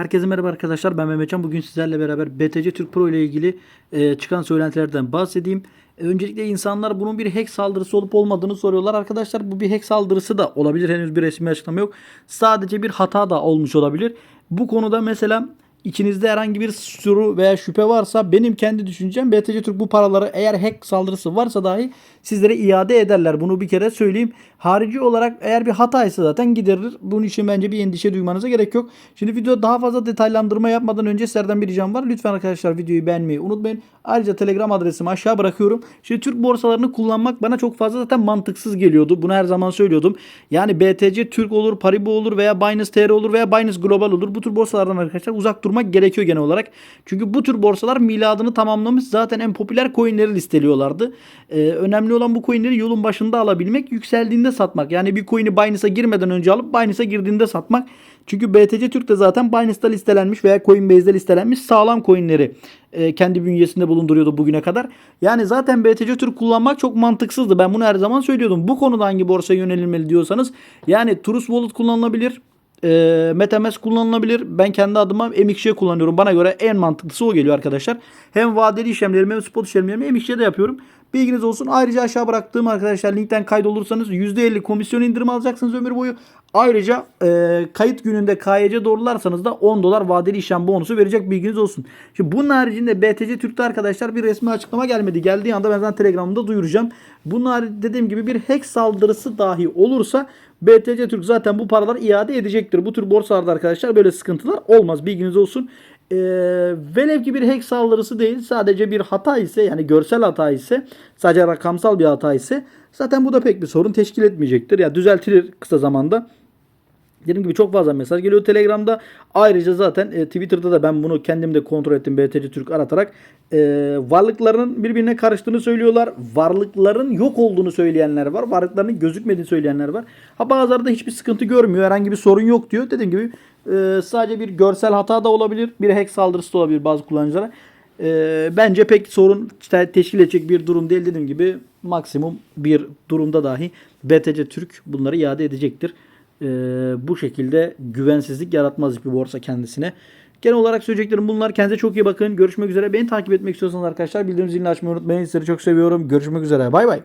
Herkese merhaba arkadaşlar ben Mehmetcan. Bugün sizlerle beraber BTC Türk Pro ile ilgili e, çıkan söylentilerden bahsedeyim. E, öncelikle insanlar bunun bir hack saldırısı olup olmadığını soruyorlar. Arkadaşlar bu bir hack saldırısı da olabilir. Henüz bir resmi açıklama yok. Sadece bir hata da olmuş olabilir. Bu konuda mesela İçinizde herhangi bir soru veya şüphe varsa benim kendi düşüncem BTC Türk bu paraları eğer hack saldırısı varsa dahi sizlere iade ederler. Bunu bir kere söyleyeyim. Harici olarak eğer bir hataysa zaten giderir. Bunun için bence bir endişe duymanıza gerek yok. Şimdi video daha fazla detaylandırma yapmadan önce sizlerden bir ricam var. Lütfen arkadaşlar videoyu beğenmeyi unutmayın. Ayrıca Telegram adresimi aşağı bırakıyorum. Şimdi Türk borsalarını kullanmak bana çok fazla zaten mantıksız geliyordu. Bunu her zaman söylüyordum. Yani BTC Türk olur, Paribu olur veya Binance TR olur veya Binance Global olur. Bu tür borsalardan arkadaşlar uzak durmak gerekiyor genel olarak. Çünkü bu tür borsalar miladını tamamlamış. Zaten en popüler coinleri listeliyorlardı. Ee, önemli olan bu coinleri yolun başında alabilmek, yükseldiğinde satmak. Yani bir coin'i Binance'a girmeden önce alıp Binance'a girdiğinde satmak. Çünkü BTC Türk de zaten Binance'da listelenmiş veya Coinbase'de listelenmiş sağlam coinleri e, kendi bünyesinde bulunduruyordu bugüne kadar. Yani zaten BTC Türk kullanmak çok mantıksızdı. Ben bunu her zaman söylüyordum. Bu konuda hangi borsaya yönelilmeli diyorsanız yani Trust Wallet kullanılabilir. E, MetaMask kullanılabilir. Ben kendi adıma MXC kullanıyorum. Bana göre en mantıklısı o geliyor arkadaşlar. Hem vadeli işlemlerimi hem spot işlemlerimi MXC'de yapıyorum. Bilginiz olsun. Ayrıca aşağı bıraktığım arkadaşlar linkten kaydolursanız %50 komisyon indirim alacaksınız ömür boyu. Ayrıca e, kayıt gününde KYC doğrularsanız da 10 dolar vadeli işlem bonusu verecek bilginiz olsun. Şimdi bunun haricinde BTC Türk'te arkadaşlar bir resmi açıklama gelmedi. Geldiği anda ben zaten Telegram'da duyuracağım. Bunun haricinde dediğim gibi bir hack saldırısı dahi olursa BTC Türk zaten bu paraları iade edecektir. Bu tür borsalarda arkadaşlar böyle sıkıntılar olmaz. Bilginiz olsun. Ee, velev ki bir hack saldırısı değil sadece bir hata ise yani görsel hata ise sadece rakamsal bir hata ise zaten bu da pek bir sorun teşkil etmeyecektir. Ya düzeltilir kısa zamanda. Dediğim gibi çok fazla mesaj geliyor Telegram'da. Ayrıca zaten e, Twitter'da da ben bunu kendim de kontrol ettim BTC Türk aratarak. E, varlıkların birbirine karıştığını söylüyorlar. Varlıkların yok olduğunu söyleyenler var. Varlıklarının gözükmediğini söyleyenler var. Ha bazıları da hiçbir sıkıntı görmüyor. Herhangi bir sorun yok diyor. Dediğim gibi e, sadece bir görsel hata da olabilir. Bir hack saldırısı da olabilir bazı kullanıcılara. E, bence pek sorun teşkil edecek bir durum değil. Dediğim gibi maksimum bir durumda dahi BTC Türk bunları iade edecektir e, bu şekilde güvensizlik yaratmaz hiçbir borsa kendisine. Genel olarak söyleyeceklerim bunlar. Kendinize çok iyi bakın. Görüşmek üzere. Beni takip etmek istiyorsanız arkadaşlar bildirim zilini açmayı unutmayın. Sizleri çok seviyorum. Görüşmek üzere. Bay bay.